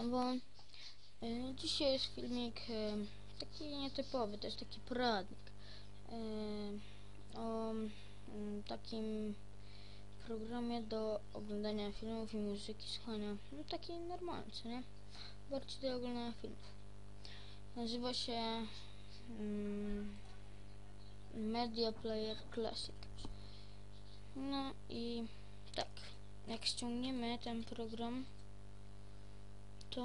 Siemano, jestem Tombo. Y, Dzisiaj jest filmik y, taki nietypowy, to jest taki poradnik y, o mm, takim programie do oglądania filmów i muzyki, słuchania, no taki normalny, co nie? Bardziej do oglądania filmów. Nazywa się mm, Media Player Classic. No i tak, jak ściągniemy ten program, to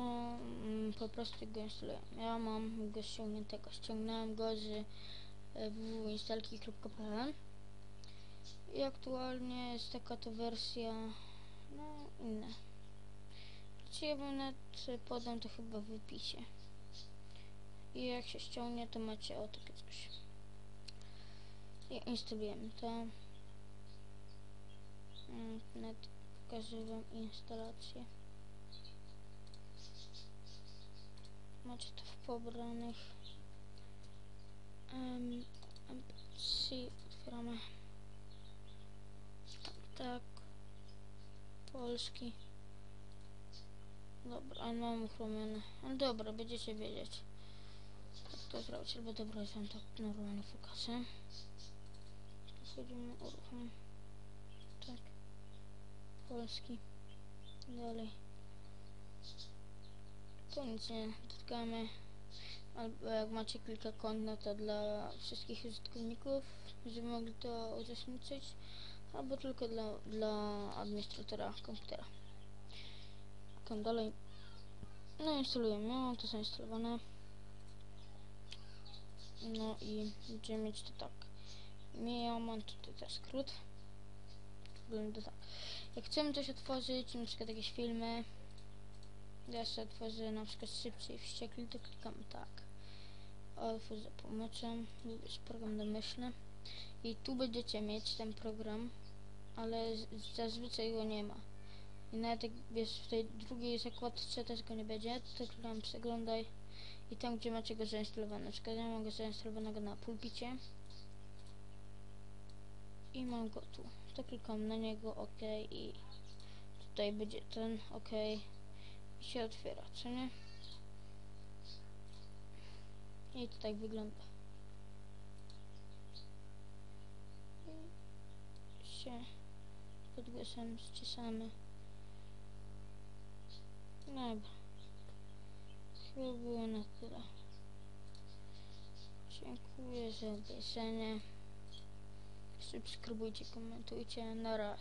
mm, po prostu go instaluję. Ja mam go ściągniętego. Ściągnąłem go z e, www.instalki.pl i aktualnie jest taka to wersja no inna. Czy ja nawet podam to chyba w opisie. I jak się ściągnie, to macie o takie coś. I instalujemy to. Mm, Net pokażę wam instalację. Macie to w pobranych. Um, MC otwieramy. Tak. Polski. Dobra, a mam uchromione. Ale dobra, będziecie wiedzieć. Jak to zrobić, albo dobra, jest wam tak normalnie fokasy. Wchodzimy, uruchom. Tak. Polski. Dalej. To nic nie dotykamy. Albo jak macie kilka kont, no to dla wszystkich użytkowników, żeby mogli to uczestniczyć, albo tylko dla, dla administratora komputera. Klikam dalej. No instalujemy, mam to zainstalowane. No i będziemy mieć to tak. Ja mam tutaj też skrót. Wygląda tak. Jak chcemy coś otworzyć, na przykład jakieś filmy, ja sobie otworzę na przykład szybciej wściekli, to klikamy tak. Otwórz za pomocą, wybierz program domyślny i tu będziecie mieć ten program, ale zazwyczaj go nie ma. I nawet jak jest w tej drugiej zakładce też go nie będzie, to klikam przeglądaj i tam gdzie macie go zainstalowane. Przykład ja mam go zainstalowanego na pulpicie i mam go tu. To klikam na niego OK i tutaj będzie ten OK się otwiera, co nie? I to tak wygląda. I się pod głosem ściszamy. Dobra. Chyba było na tyle. Dziękuję za obejrzenie. Subskrybujcie, komentujcie. Na raz.